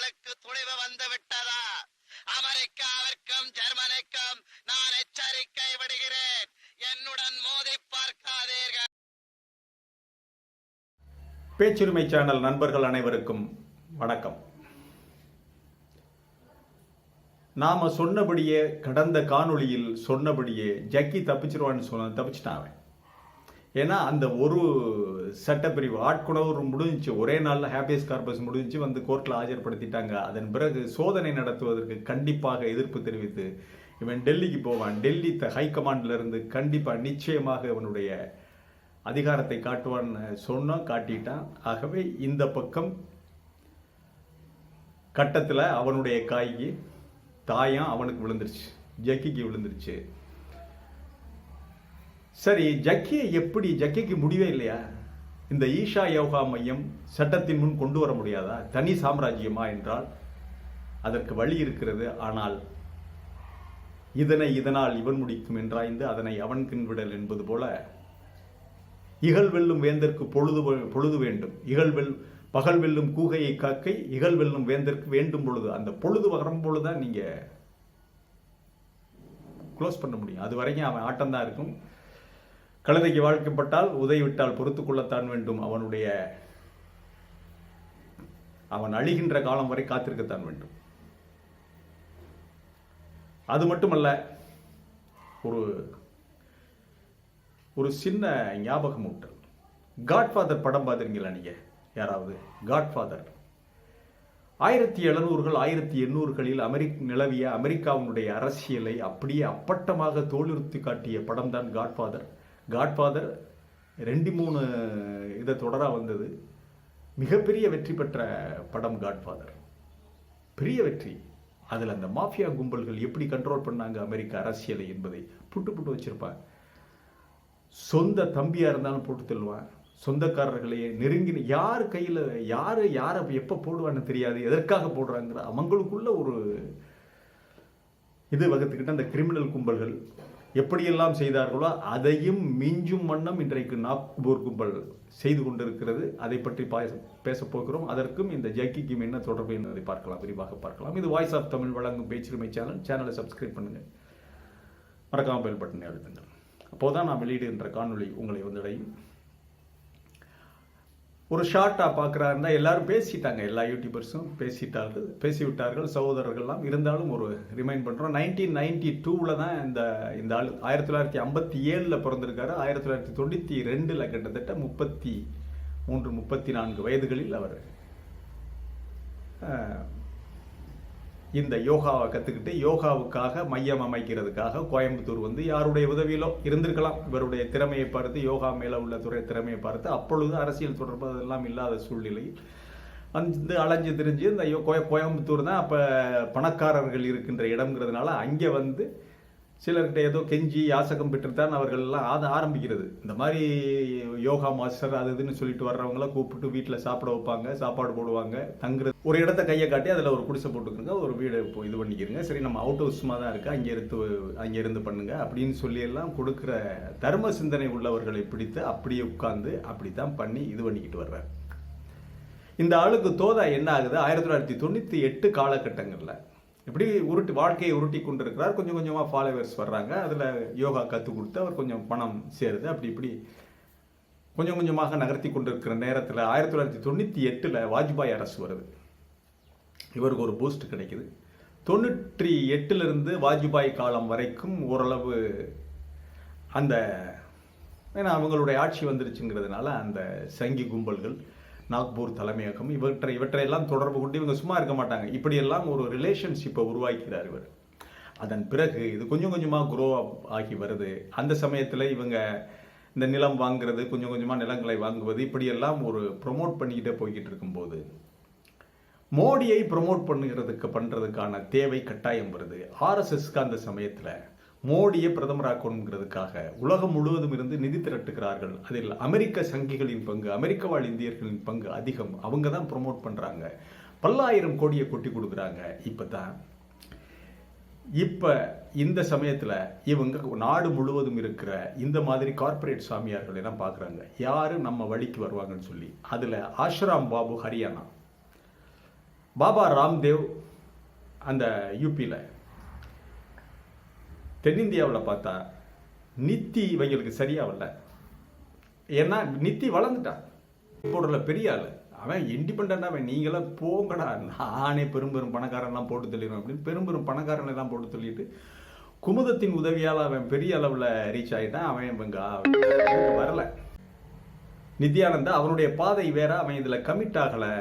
உங்களுக்கு துணிவு வந்து விட்டதா? அமெரிக்காவிற்கும் ஜெர்மனிக்கும் நான் எச்சரிக்கை விடுகிறேன். என்னுடன் மோதி பார்க்காதீர்கள். பேச்சுரிமை சேனல் நண்பர்கள் அனைவருக்கும் வணக்கம். நாம சொன்னபடியே கடந்த காணொளியில் சொன்னபடியே ஜக்கி தப்பிச்சிருவான்னு சொன்ன தப்பிச்சிட்டான் அவன். ஏன்னா அந்த ஒரு சட்டப்பிரிவு ஆட்குணவர் முடிஞ்சிச்சு. ஒரே நாளில் ஹாப்பியஸ் கார்பஸ் முடிஞ்சு வந்து கோர்ட்டில் ஆஜர்படுத்திட்டாங்க. அதன் பிறகு சோதனை நடத்துவதற்கு கண்டிப்பாக எதிர்ப்பு தெரிவித்து இவன் டெல்லிக்கு போவான். டெல்லி த ஹைகமாண்ட்லேருந்து கண்டிப்பாக நிச்சயமாக இவனுடைய அதிகாரத்தை காட்டுவான்னு சொன்னோம் காட்டிட்டான். ஆகவே இந்த பக்கம் கட்டத்தில் அவனுடைய காய்க்கு தாயம் அவனுக்கு விழுந்துருச்சு. ஜக்கிக்கு விழுந்துருச்சு. சரி ஜக்கியை எப்படி ஜக்கிக்கு முடிவே இல்லையா? இந்த ஈஷா யோகா மையம் சட்டத்தின் முன் கொண்டு வர முடியாதா? தனி சாம்ராஜ்யமா என்றால் அதற்கு வழி இருக்கிறது. ஆனால் இதனை இதனால் இவன் முடிக்கும் என்றாய்ந்து அதனை அவன் கின்விடல் என்பது போல இகழ் வெல்லும் வேந்தற்கு பொழுது பொழுது வேண்டும். இகழ் வெல் பகல் வெல்லும் கூகையை காக்கை இகழ் வெல்லும் வேந்தற்கு வேண்டும் பொழுது. அந்த பொழுது வரும் பொழுதுதான் நீங்க க்ளோஸ் பண்ண முடியும். அது வரைக்கும் அவன் ஆட்டம்தான் இருக்கும். கழுதைக்கு வாழ்க்கப்பட்டால் உதவிவிட்டால் பொறுத்து கொள்ளத்தான் வேண்டும். அவனுடைய அவன் அழிகின்ற காலம் வரை காத்திருக்கத்தான் வேண்டும். அது மட்டுமல்ல ஒரு ஒரு சின்ன ஞாபகம் ஊட்டல் காட்ஃபாதர் படம் பார்த்துருங்களா நீங்க? யாராவது? காட்ஃபாதர் ஆயிரத்தி எழுநூறுகள் ஆயிரத்தி எண்ணூறுகளில் அமெரிக் நிலவிய அமெரிக்காவினுடைய அரசியலை அப்படியே அப்பட்டமாக தோலுறுத்தி காட்டிய படம் தான் காட்ஃபாதர் காட்ஃபாதர் ரெண்டு மூணு இதை தொடராக வந்தது. மிகப்பெரிய வெற்றி பெற்ற படம் காட்ஃபாதர் பெரிய வெற்றி. அதில் அந்த மாஃபியா கும்பல்கள் எப்படி கண்ட்ரோல் பண்ணாங்க அமெரிக்க அரசியலை என்பதை புட்டு புட்டு வச்சுருப்பான் சொந்த தம்பியாக இருந்தாலும் போட்டு தள்ளுவான் சொந்தக்காரர்களையே நெருங்கின யார் கையில் யார் யாரை எப்போ போடுவான்னு தெரியாது. எதற்காக போடுறாங்கிற அவங்களுக்குள்ள ஒரு இது வகுத்துக்கிட்ட அந்த கிரிமினல் கும்பல்கள் எப்படியெல்லாம் செய்தார்களோ அதையும் மிஞ்சும் வண்ணம் இன்றைக்கு நாக்பூர் கும்பல் செய்து கொண்டிருக்கிறது. அதை பற்றி பேச போகிறோம். அதற்கும் இந்த ஜக்கிக்கும் என்ன தொடர்பு என்பதை பார்க்கலாம். விரிவாக பார்க்கலாம். இது வாய்ஸ் ஆஃப் தமிழ் வழங்கும் பேச்சுரிமை சேனல் சேனலை சப்ஸ்கிரைப் பண்ணுங்கள் மறக்காமல் பெல் பட்டனை அழுத்துங்கள் அப்போதான் நான் வெளியிடுகின்ற காணொளி உங்களை வந்தடையும் ஒரு ஷார்ட்டாக பார்க்குறாருந்தா எல்லாரும் பேசிட்டாங்க. எல்லா யூடியூபர்ஸும் பேசிட்டார்கள் பேசிவிட்டார்கள். சகோதரர்கள்லாம் இருந்தாலும் ஒரு ரிமைண்ட் பண்ணுறோம் நைன்டீன் நைன்டி டூவில் தான் இந்த இந்த ஆள் ஆயிரத்தி தொள்ளாயிரத்தி ஐம்பத்தி ஏழில் பிறந்திருக்காரு. ஆயிரத்தி தொள்ளாயிரத்தி தொண்ணூற்றி ரெண்டில் கிட்டத்தட்ட முப்பத்தி மூன்று முப்பத்தி நான்கு வயதுகளில் அவர் இந்த யோகாவை கற்றுக்கிட்டு யோகாவுக்காக மையம் அமைக்கிறதுக்காக கோயம்புத்தூர் வந்து யாருடைய உதவியிலோ இருந்திருக்கலாம். இவருடைய திறமையை பார்த்து யோகா மேலே உள்ள துறை திறமையை பார்த்து அப்பொழுது அரசியல் தொடர்பு அதெல்லாம் இல்லாத சூழ்நிலையில் வந்து அலைஞ்சு திரிஞ்சு இந்த கோய- கோயம்புத்தூர் தான் அப்போ பணக்காரர்கள் இருக்கின்ற இடம்ங்கிறதுனால அங்கே வந்து சிலர்கிட்ட ஏதோ கெஞ்சி யாசகம் பெற்றுத்தான் அவர்கள் எல்லாம் ஆத ஆரம்பிக்கிறது. இந்த மாதிரி யோகா மாஸ்டர் அது இதுன்னு சொல்லிட்டு வர்றவங்கள கூப்பிட்டு வீட்டில் சாப்பிட வைப்பாங்க சாப்பாடு போடுவாங்க தங்குறது. ஒரு இடத்த கையை காட்டி அதில் ஒரு குடிசை போட்டுக்கிறங்க ஒரு வீடு இப்போ இது பண்ணிக்கிறங்க. சரி நம்ம அவுட் ஹவுஸ்மாக தான் இருக்குது அங்கே இருந்து அங்கே இருந்து பண்ணுங்க அப்படின்னு சொல்லி எல்லாம் கொடுக்குற தர்ம சிந்தனை உள்ளவர்களை பிடித்து அப்படியே உட்கார்ந்து அப்படி தான் பண்ணி இது பண்ணிக்கிட்டு வர்றார். இந்த ஆளுக்கு தோதா என்ன ஆகுது? ஆயிரத்தி தொள்ளாயிரத்தி தொண்ணூற்றி எட்டு காலகட்டங்களில் இப்படி உருட்டி வாழ்க்கையை உருட்டி கொண்டிருக்கிறார். கொஞ்சம் கொஞ்சமாக ஃபாலோவர்ஸ் வர்றாங்க. அதில் யோகா கற்றுக் கொடுத்து அவர் கொஞ்சம் பணம் சேருது. அப்படி இப்படி கொஞ்சம் கொஞ்சமாக நகர்த்தி கொண்டிருக்கிற நேரத்தில் ஆயிரத்தி தொள்ளாயிரத்தி தொண்ணூற்றி எட்டில் வாஜ்பாய் அரசு வருது. இவருக்கு ஒரு பூஸ்ட் கிடைக்குது. தொண்ணூற்றி எட்டிலிருந்து வாஜ்பாய் காலம் வரைக்கும் ஓரளவு அந்த ஏன்னா அவங்களுடைய ஆட்சி வந்துருச்சுங்கிறதுனால அந்த சங்கி கும்பல்கள் நாக்பூர் தலைமையகம் இவற்றை இவற்றையெல்லாம் தொடர்பு கொண்டு இவங்க சும்மா இருக்க மாட்டாங்க. இப்படியெல்லாம் ஒரு ரிலேஷன்ஷிப்பை உருவாக்கிறார் இவர். அதன் பிறகு இது கொஞ்சம் கொஞ்சமாக குரோ ஆகி வருது. அந்த சமயத்தில் இவங்க இந்த நிலம் வாங்குறது கொஞ்சம் கொஞ்சமாக நிலங்களை வாங்குவது இப்படியெல்லாம் ஒரு ப்ரொமோட் பண்ணிக்கிட்டே போய்கிட்டு இருக்கும்போது மோடியை ப்ரொமோட் பண்ணுகிறதுக்கு பண்ணுறதுக்கான தேவை கட்டாயம் வருது. ஆர்எஸ்எஸ்க்கு அந்த சமயத்தில் மோடியை பிரதமராக்கணுங்கிறதுக்காக உலகம் முழுவதும் இருந்து நிதி திரட்டுகிறார்கள். அதில் அமெரிக்க சங்கிகளின் பங்கு அமெரிக்க வாழ் இந்தியர்களின் பங்கு அதிகம். அவங்க தான் ப்ரொமோட் பண்ணுறாங்க பல்லாயிரம் கோடியை கொட்டி கொடுக்குறாங்க. இப்போ தான் இப்போ இந்த சமயத்தில் இவங்க நாடு முழுவதும் இருக்கிற இந்த மாதிரி கார்ப்பரேட் சாமியார்கள் எல்லாம் பார்க்குறாங்க யார் நம்ம வழிக்கு வருவாங்கன்னு சொல்லி. அதில் ஆஷ்ராம் பாபு ஹரியானா. பாபா ராம்தேவ் அந்த யூபியில் தென்னிந்தியாவில் பார்த்தா நித்தி இவங்களுக்கு சரியாகல வரல. ஏன்னா நித்தி வளர்ந்துட்டான் போடுற பெரிய ஆள். அவன் இண்டிபெண்டாக அவன் நீங்களாம் போங்கடா. நானே பெரும் பெரும் பணக்காரன்லாம் போட்டு தள்ளிடுவேன் அப்படின்னு பெரும் பெரும் பணக்காரனை போட்டு தள்ளிட்டு குமுதத்தின் உதவியால் அவன் பெரிய அளவில் ரீச் ஆகிட்டான் அவன் இவங்க இவங்க வரல. நித்யானந்தா அவனுடைய பாதை வேற. அவன் இதில் கமிட் ஆகலை.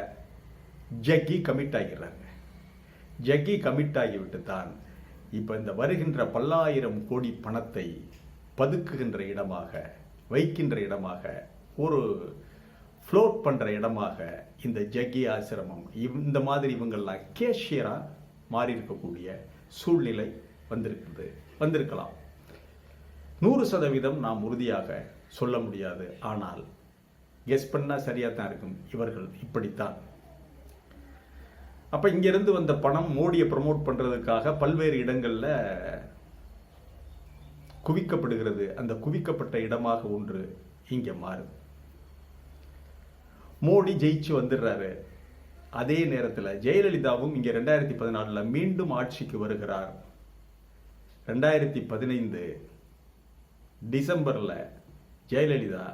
ஜக்கி கமிட் ஆகிடுறாங்க. ஜக்கி கமிட் ஆகிவிட்டு தான் இப்போ இந்த வருகின்ற பல்லாயிரம் கோடி பணத்தை பதுக்குகின்ற இடமாக வைக்கின்ற இடமாக ஒரு ஃப்ளோட் பண்ணுற இடமாக இந்த ஜக்கி ஆசிரமம் இவ்- இந்த மாதிரி இவங்கள்லாம் கேஷியராக மாறி இருக்கக்கூடிய சூழ்நிலை வந்திருக்குது வந்திருக்கலாம். நூறு சதவீதம் நாம் உறுதியாக சொல்ல முடியாது. ஆனால் கெஸ் பண்ணால் சரியாக தான் இருக்கும். இவர்கள் இப்படித்தான். அப்போ இங்கேருந்து வந்த பணம் மோடியை ப்ரமோட் பண்ணுறதுக்காக பல்வேறு இடங்களில் குவிக்கப்படுகிறது. அந்த குவிக்கப்பட்ட இடமாக ஒன்று இங்கே மாறுது. மோடி ஜெயிச்சு வந்துடுறாரு. அதே நேரத்தில் ஜெயலலிதாவும் இங்கே ரெண்டாயிரத்தி பதினாலில் மீண்டும் ஆட்சிக்கு வருகிறார். ரெண்டாயிரத்தி பதினைந்து டிசம்பரில் ஜெயலலிதா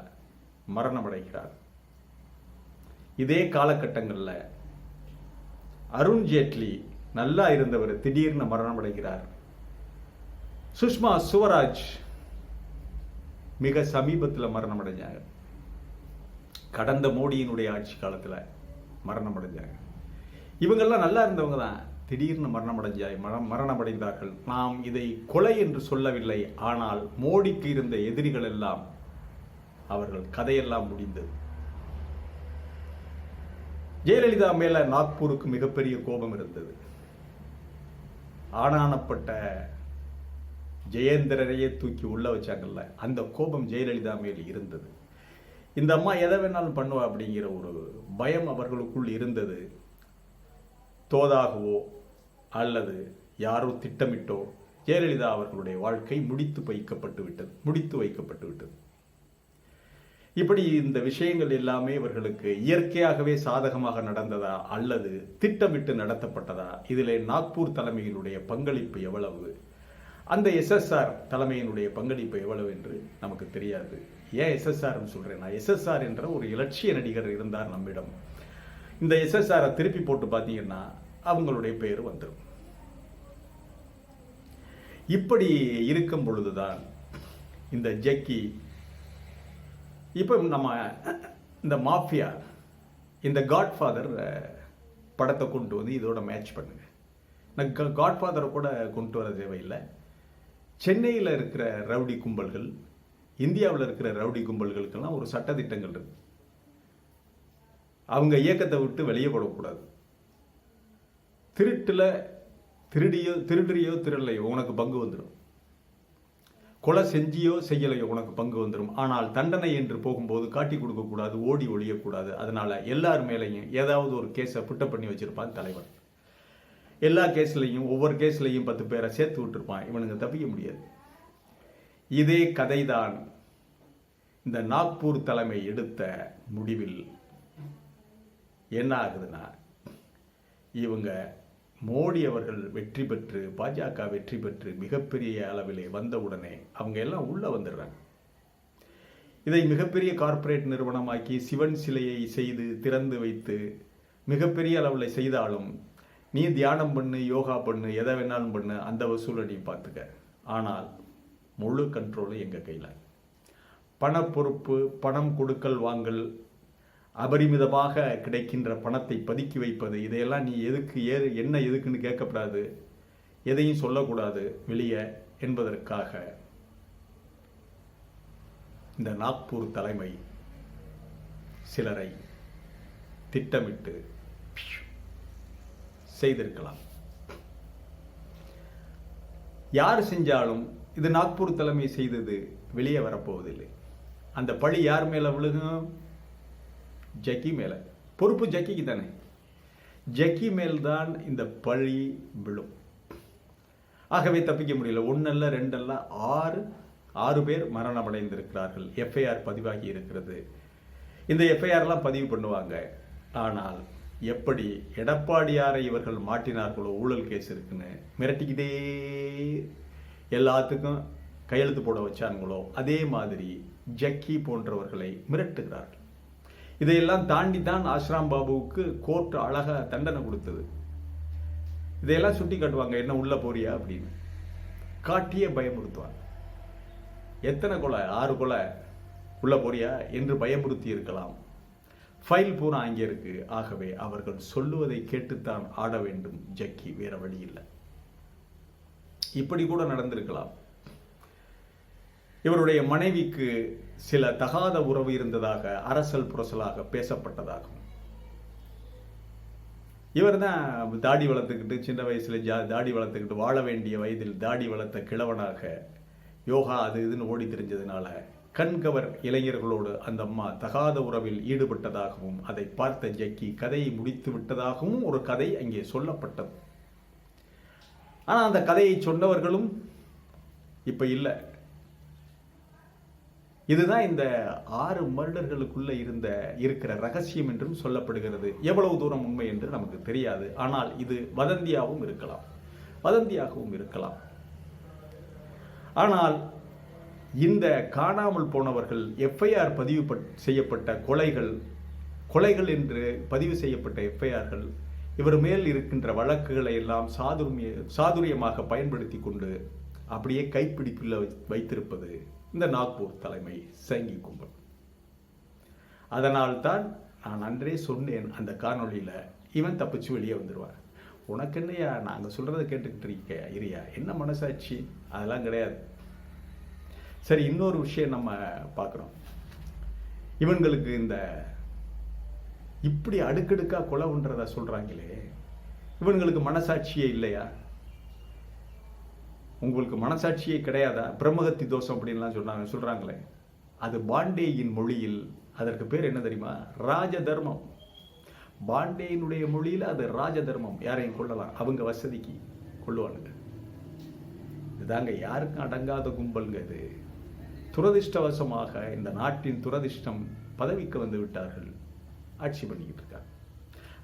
மரணமடைகிறார். இதே காலகட்டங்களில் அருண்ஜேட்லி நல்லா இருந்தவர் திடீர்னு மரணம் அடைகிறார். சுஷ்மா சுவராஜ் மிக சமீபத்தில் மரணம் அடைஞ்சாங்க. கடந்த மோடியினுடைய ஆட்சி காலத்தில் மரணம் அடைஞ்சாங்க. இவங்கெல்லாம் நல்லா இருந்தவங்க தான். திடீர்னு மரணம் அடைஞ்சாய் மரணம் அடைந்தார்கள். நாம் இதை கொலை என்று சொல்லவில்லை. ஆனால் மோடிக்கு இருந்த எதிரிகள் எல்லாம் அவர்கள் கதையெல்லாம் முடிந்தது. ஜெயலலிதா மேல நாக்பூருக்கு மிகப்பெரிய கோபம் இருந்தது. ஆனானப்பட்ட ஜெயேந்திரரையே தூக்கி உள்ள வச்சாங்கல்ல அந்த கோபம் ஜெயலலிதா மேல் இருந்தது. இந்த அம்மா எதை வேணாலும் பண்ணுவா அப்படிங்கிற ஒரு பயம் அவர்களுக்குள் இருந்தது. தோதாகவோ அல்லது யாரோ திட்டமிட்டோ ஜெயலலிதா அவர்களுடைய வாழ்க்கை முடித்து வைக்கப்பட்டு விட்டது முடித்து வைக்கப்பட்டு விட்டது. இப்படி இந்த விஷயங்கள் எல்லாமே இவர்களுக்கு இயற்கையாகவே சாதகமாக நடந்ததா அல்லது திட்டமிட்டு நடத்தப்பட்டதா? இதில் நாக்பூர் தலைமையினுடைய பங்களிப்பு எவ்வளவு? அந்த எஸ்எஸ்ஆர் தலைமையினுடைய பங்களிப்பு எவ்வளவு என்று நமக்கு தெரியாது. ஏன் எஸ்எஸ்ஆர்னு சொல்கிறேன் நான்? எஸ்எஸ்ஆர் என்ற ஒரு இலட்சிய நடிகர் இருந்தார் நம்மிடம். இந்த எஸ்எஸ்ஆரை திருப்பி போட்டு பார்த்தீங்கன்னா அவங்களுடைய பெயர் வந்துடும் இப்படி இருக்கும் பொழுதுதான் இந்த ஜக்கி இப்போ நம்ம இந்த மாஃபியா இந்த காட்ஃபாதர் படத்தை கொண்டு வந்து இதோட மேட்ச் பண்ணுங்க. நான் காட்ஃபாதரை கூட கொண்டு வர தேவையில்லை. சென்னையில் இருக்கிற ரவுடி கும்பல்கள் இந்தியாவில் இருக்கிற ரவுடி கும்பல்களுக்கெல்லாம் ஒரு சட்டத்திட்டங்கள் இருக்கு. அவங்க இயக்கத்தை விட்டு வெளியே போடக்கூடாது. திருட்டில் திருடியோ திருடுறியோ திருடலையோ உனக்கு பங்கு வந்துடும் கொலை செஞ்சியோ செய்யலையோ உனக்கு பங்கு வந்துடும் ஆனால் தண்டனை என்று போகும்போது காட்டி கொடுக்கக்கூடாது ஓடி ஒழியக்கூடாது. அதனால் எல்லார் மேலேயும் ஏதாவது ஒரு கேஸை புட்ட பண்ணி வச்சிருப்பான் தலைவன். எல்லா கேஸ்லையும் ஒவ்வொரு கேஸ்லையும் பத்து பேரை சேர்த்து விட்டுருப்பான். இவனுங்க தப்பிக்க முடியாது. இதே கதைதான் இந்த நாக்பூர் தலைமை எடுத்த முடிவில். என்ன ஆகுதுன்னா இவங்க மோடி அவர்கள் வெற்றி பெற்று பாஜக வெற்றி பெற்று மிகப்பெரிய அளவிலே வந்தவுடனே அவங்க எல்லாம் உள்ளே வந்துடுறாங்க. இதை மிகப்பெரிய கார்ப்பரேட் நிறுவனமாக்கி சிவன் சிலையை செய்து திறந்து வைத்து மிகப்பெரிய அளவில் செய்தாலும் நீ தியானம் பண்ணு யோகா பண்ணு எதை வேணாலும் பண்ணு அந்த வசூலை நீ பார்த்துக்க. ஆனால் முழு கண்ட்ரோலும் எங்கள் கையில். பணப்பொறுப்பு பணம் கொடுக்கல் வாங்கல் அபரிமிதமாக கிடைக்கின்ற பணத்தை பதுக்கி வைப்பது இதையெல்லாம் நீ எதுக்கு ஏ என்ன எதுக்குன்னு கேட்கக்கூடாது எதையும் சொல்லக்கூடாது வெளியே என்பதற்காக. இந்த நாக்பூர் தலைமை சிலரை திட்டமிட்டு செய்திருக்கலாம். யார் செஞ்சாலும் இது நாக்பூர் தலைமை செய்தது வெளியே வரப்போவதில்லை. அந்த பழி யார் மேலே விழுகும்? ஜக்கி மேலே. பொறுப்பு ஜக்கிக்கு தானே. ஜக்கி மேல்தான் இந்த பழி விழும். ஆகவே தப்பிக்க முடியல. ஒன்னல்ல ரெண்டல்ல ஆறு ஆறு பேர் மரணமடைந்திருக்கிறார்கள். எஃப்ஐஆர் பதிவாகி இருக்கிறது. இந்த எஃப்ஐஆர்லாம் பதிவு பண்ணுவாங்க. ஆனால் எப்படி எடப்பாடியாரை இவர்கள் மாட்டினார்களோ ஊழல் கேஸ் இருக்குன்னு மிரட்டிக்கிட்டே எல்லாத்துக்கும் கையெழுத்து போட வச்சாங்களோ அதே மாதிரி ஜக்கி போன்றவர்களை மிரட்டுகிறார்கள். இதையெல்லாம் தாண்டி தான் ஆஷ்ராம் பாபுவுக்கு கோர்ட் அழகாக தண்டனை கொடுத்தது. இதையெல்லாம் சுட்டி காட்டுவாங்க என்ன உள்ள போறியா? அப்படின்னு. காட்டியே பயமுறுத்துவாங்க. எத்தனை கொலை? ஆறு கொலை உள்ள போறியா? என்று பயமுறுத்தி இருக்கலாம். ஃபைல் பூரா அங்கே இருக்கு. ஆகவே அவர்கள் சொல்லுவதை கேட்டுத்தான் ஆட வேண்டும். ஜக்கி வேற வழி இல்லை. இப்படி கூட நடந்திருக்கலாம். இவருடைய மனைவிக்கு சில தகாத உறவு இருந்ததாக அரசல் புரசலாக பேசப்பட்டதாகும். இவர் தான் தாடி வளர்த்துக்கிட்டு சின்ன வயசுல ஜா தாடி வளர்த்துக்கிட்டு வாழ வேண்டிய வயதில் தாடி வளர்த்த கிழவனாக யோகா அது இதுன்னு ஓடி தெரிஞ்சதுனால கண்கவர் இளைஞர்களோடு அந்த அம்மா தகாத உறவில் ஈடுபட்டதாகவும் அதை பார்த்த ஜக்கி கதையை முடித்து விட்டதாகவும் ஒரு கதை அங்கே சொல்லப்பட்டது. ஆனா அந்த கதையை சொன்னவர்களும் இப்போ இல்லை. இதுதான் இந்த ஆறு மருடர்களுக்குள்ளே இருந்த இருக்கிற ரகசியம் என்றும் சொல்லப்படுகிறது. எவ்வளவு தூரம் உண்மை என்று நமக்கு தெரியாது. ஆனால் இது வதந்தியாகவும் இருக்கலாம். வதந்தியாகவும் இருக்கலாம். ஆனால் இந்த காணாமல் போனவர்கள் எஃப்ஐஆர் பதிவு பட்- செய்யப்பட்ட கொலைகள் கொலைகள் என்று பதிவு செய்யப்பட்ட எஃப்ஐஆர்கள் இவர் மேல் இருக்கின்ற வழக்குகளை எல்லாம் சாதுரிய சாதுரியமாக பயன்படுத்தி கொண்டு அப்படியே கைப்பிடிப்பில் வை- வைத்திருப்பது இந்த நாக்பூர் தலைமை சங்கி கும்பல். அதனால்தான் நான் அன்றே சொன்னேன் அந்த காணொலியில் இவன் தப்பிச்சு வெளியே வந்துடுவான் உனக்கு என்னையா நாங்கள் சொல்கிறத கேட்டுக்கிட்டு இருக்க இரியா என்ன மனசாட்சி? அதெல்லாம் கிடையாது. சரி இன்னொரு விஷயம் நம்ம பார்க்குறோம் இவங்களுக்கு இந்த இப்படி அடுக்கடுக்காக கொலை பண்றதா சொல்கிறாங்களே இவங்களுக்கு மனசாட்சியே இல்லையா? உங்களுக்கு மனசாட்சியே கிடையாதா? பிரம்மகத்தி தோஷம் அப்படின்லாம் சொன்னாங்க சொல்கிறாங்களே அது பாண்டேயின் மொழியில் அதற்கு பேர் என்ன தெரியுமா? ராஜ தர்மம் பாண்டேயினுடைய மொழியில் அது ராஜ தர்மம் யாரையும் கொள்ளலாம் அவங்க வசதிக்கு கொள்ளுவானுங்க. இதுதாங்க யாருக்கும் அடங்காத கும்பல்ங்க இது. துரதிர்ஷ்டவசமாக இந்த நாட்டின் துரதிர்ஷ்டம் பதவிக்கு வந்து விட்டார்கள். ஆட்சி பண்ணிக்கிட்டு இருக்காங்க.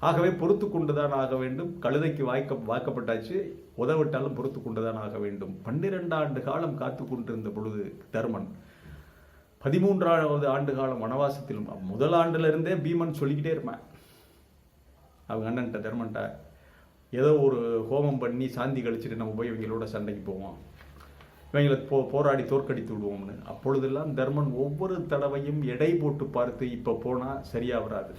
ஆகவே பொறுத்து கொண்டுதான் ஆக வேண்டும். கழுதைக்கு வாய்க்க வாக்கப்பட்டாச்சு. உதவிட்டாலும் பொறுத்து கொண்டுதான் ஆக வேண்டும். பன்னிரெண்டு ஆண்டு காலம் காத்து கொண்டிருந்த பொழுது தர்மன் பதிமூன்றாவது ஆண்டு காலம் வனவாசத்தில் முதல் ஆண்டுலேருந்தே பீமன் சொல்லிக்கிட்டே இருப்பேன். அவங்க அண்ணன்ட்ட தர்மன்ட்ட ஏதோ ஒரு ஹோமம் பண்ணி சாந்தி கழிச்சிட்டு நம்ம போய் இவங்களோட சண்டைக்கு போவோம். இவங்களை போ போராடி தோற்கடித்து விடுவோம்னு. அப்பொழுதெல்லாம் தர்மன் ஒவ்வொரு தடவையும் எடை போட்டு பார்த்து இப்போ போனால் சரியாக வராது.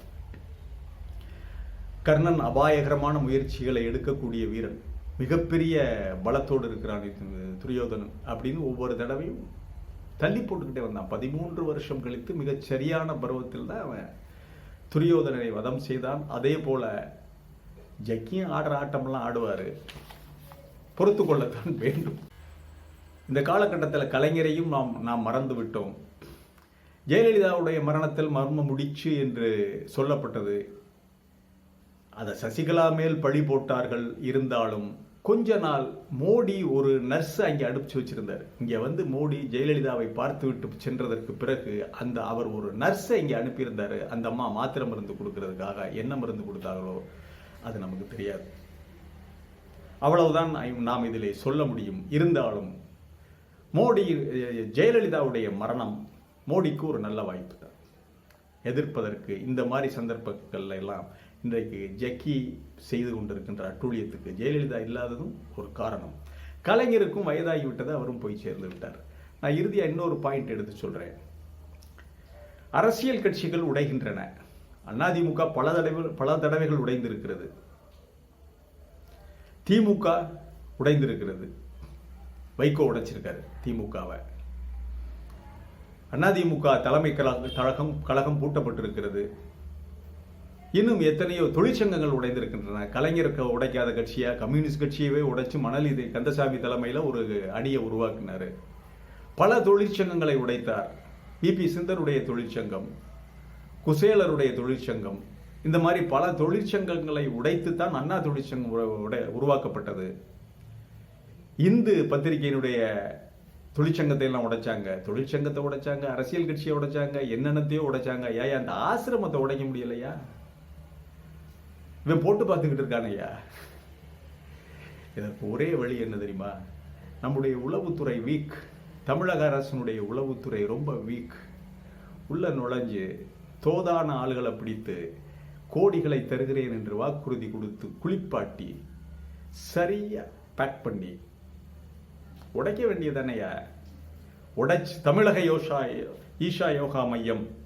கர்ணன் அபாயகரமான முயற்சிகளை எடுக்கக்கூடிய வீரன். மிகப்பெரிய பலத்தோடு இருக்கிறான் துரியோதனன் அப்படின்னு ஒவ்வொரு தடவையும் தள்ளி போட்டுக்கிட்டே வந்தான். பதிமூன்று வருஷம் கழித்து மிகச் சரியான பருவத்தில் தான் அவன் துரியோதனனை வதம் செய்தான். அதே போல ஜக்கியும் ஆடுற ஆட்டம்லாம் ஆடுவார். பொறுத்து கொள்ளத்தான் வேண்டும். இந்த காலகட்டத்தில் கலைஞரையும் நாம் நாம் மறந்து விட்டோம். ஜெயலலிதாவுடைய மரணத்தில் மர்ம முடிச்சு என்று சொல்லப்பட்டது. அதை சசிகலா மேல் பழி போட்டார்கள் இருந்தாலும் கொஞ்ச நாள் மோடி ஒரு நர்ஸ் அங்கே அனுப்பிச்சு வச்சிருந்தார். இங்கே வந்து மோடி ஜெயலலிதாவை பார்த்து விட்டு சென்றதற்கு பிறகு அந்த அவர் ஒரு நர்ஸை இங்கே அனுப்பியிருந்தாரு. அந்த அம்மா மாத்திரை மருந்து கொடுக்கறதுக்காக என்ன மருந்து கொடுத்தார்களோ அது நமக்கு தெரியாது. அவ்வளவுதான் நாம் இதில் சொல்ல முடியும். இருந்தாலும் மோடி ஜெயலலிதாவுடைய மரணம் மோடிக்கு ஒரு நல்ல வாய்ப்பு தான். எதிர்ப்பதற்கு இந்த மாதிரி சந்தர்ப்பங்கள்ல எல்லாம் இன்றைக்கு ஜக்கி செய்து கொண்டிருக்கின்ற அட்டூழியத்துக்கு ஜெயலலிதா இல்லாததும் ஒரு காரணம். கலைஞருக்கும் வயதாகிவிட்டதை அவரும் போய் சேர்ந்து விட்டார். நான் இறுதியா இன்னொரு பாயிண்ட் எடுத்து சொல்றேன். அரசியல் கட்சிகள் உடைகின்றன. அதிமுக பல தடவை பல தடவைகள் உடைந்திருக்கிறது. திமுக உடைந்திருக்கிறது. வைகோ உடைச்சிருக்காரு திமுகவை. அதிமுக தலைமை கழகம் கழகம் பூட்டப்பட்டிருக்கிறது. இன்னும் எத்தனையோ தொழிற்சங்கங்கள் உடைந்திருக்கின்றன. கலைஞருக்கு உடைக்காத கட்சியாக கம்யூனிஸ்ட் கட்சியவே உடைச்சு மணல் இது கந்தசாமி தலைமையில் ஒரு அணியை உருவாக்கினார். பல தொழிற்சங்கங்களை உடைத்தார். பிபி சிந்தருடைய தொழிற்சங்கம் குசேலருடைய தொழிற்சங்கம் இந்த மாதிரி பல தொழிற்சங்கங்களை உடைத்து தான் அண்ணா தொழிற்சங்கம் உருவாக்கப்பட்டது. இந்து பத்திரிகையினுடைய தொழிற்சங்கத்தை எல்லாம் உடைச்சாங்க. தொழிற்சங்கத்தை உடைச்சாங்க அரசியல் கட்சியை உடைச்சாங்க என்னென்னத்தையோ உடைச்சாங்க. ஏன் அந்த ஆசிரமத்தை உடைக்க முடியலையா? இவன் போட்டு பார்த்துக்கிட்டு இருக்கானையா இதற்கு ஒரே வழி என்ன தெரியுமா? நம்முடைய உளவுத்துறை வீக் தமிழக அரசினுடைய உளவுத்துறை ரொம்ப வீக் உள்ள நுழைஞ்சு தோதான ஆளுகளை பிடித்து கோடிகளை தருகிறேன் என்று வாக்குறுதி கொடுத்து குளிப்பாட்டி சரியாக பேக் பண்ணி உடைக்க வேண்டியதானையா உடைச்சு தமிழக யோசா ஈஷா யோகா மையம்.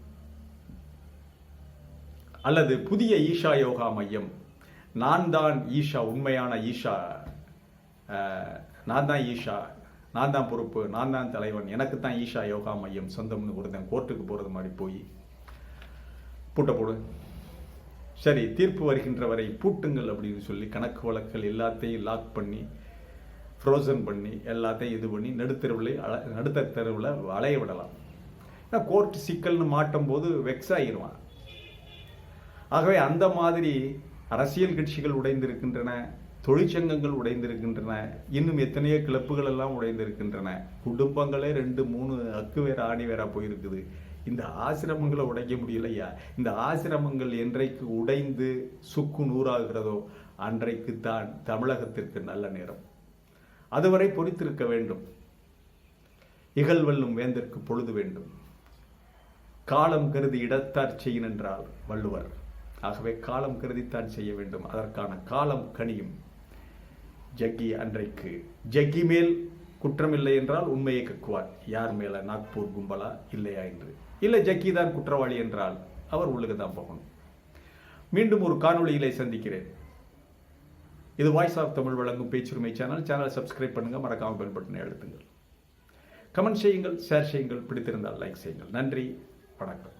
அல்லது புதிய ஈஷா யோகா மையம். நான் தான் ஈஷா உண்மையான ஈஷா. நான் தான் ஈஷா நான் தான் பொறுப்பு நான் தான் தலைவன் எனக்கு தான் ஈஷா யோகா மையம் சொந்தம்னு ஒருத்தன் கோர்ட்டுக்கு போகிறது மாதிரி போய் பூட்ட போடு. சரி தீர்ப்பு வருகின்ற வரை பூட்டுங்கள் அப்படின்னு சொல்லி கணக்கு வழக்கல் எல்லாத்தையும் லாக் பண்ணி ஃப்ரோசன் பண்ணி எல்லாத்தையும் இது பண்ணி நடுத்தெருவில் அல நடுத்தர தெருவில் அலைய விடலாம். ஏன்னா கோர்ட் சிக்கல்னு மாட்டும் போது வெக்ஸ் ஆகிடுவான் ஆகவே அந்த மாதிரி அரசியல் கட்சிகள் உடைந்திருக்கின்றன தொழிற்சங்கங்கள் உடைந்திருக்கின்றன இன்னும் எத்தனையோ கிளப்புகள் எல்லாம் உடைந்திருக்கின்றன. குடும்பங்களே ரெண்டு மூணு அக்கு வேற ஆணி வேற போயிருக்குது. இந்த ஆசிரமங்களை உடைக்க முடியலையா? இந்த ஆசிரமங்கள் என்றைக்கு உடைந்து சுக்கு நூறாகிறதோ அன்றைக்கு தான் தமிழகத்திற்கு நல்ல நேரம். அதுவரை பொறித்திருக்க வேண்டும். இகழ்வெல்லும் வேந்தற்கு பொழுது வேண்டும். காலம் கருதி இடத்தார் செய்யின் என்றால் வள்ளுவர். ஆகவே காலம் கருதித்தான் செய்ய வேண்டும். அதற்கான காலம் கனியும். ஜக்கி அன்றைக்கு ஜக்கி மேல் குற்றமில்லை என்றால் உண்மையை கக்குவார் யார் மேல? நாக்பூர் கும்பலா? இல்லையா என்று. இல்லை ஜக்கி தான் குற்றவாளி என்றால் அவர் உள்ளுக்கு தான் போகணும். மீண்டும் ஒரு காணொளியிலே சந்திக்கிறேன். இது வாய்ஸ் ஆஃப் தமிழ் வழங்கும் பேச்சுரிமை சேனல் சேனல் சப்ஸ்கிரைப் பண்ணுங்க. மறக்காமல் பெல் பட்டனை அழுத்துங்கள். கமெண்ட் செய்யுங்கள் ஷேர் செய்யுங்கள். பிடித்திருந்தால் லைக் செய்யுங்கள். நன்றி. வணக்கம்.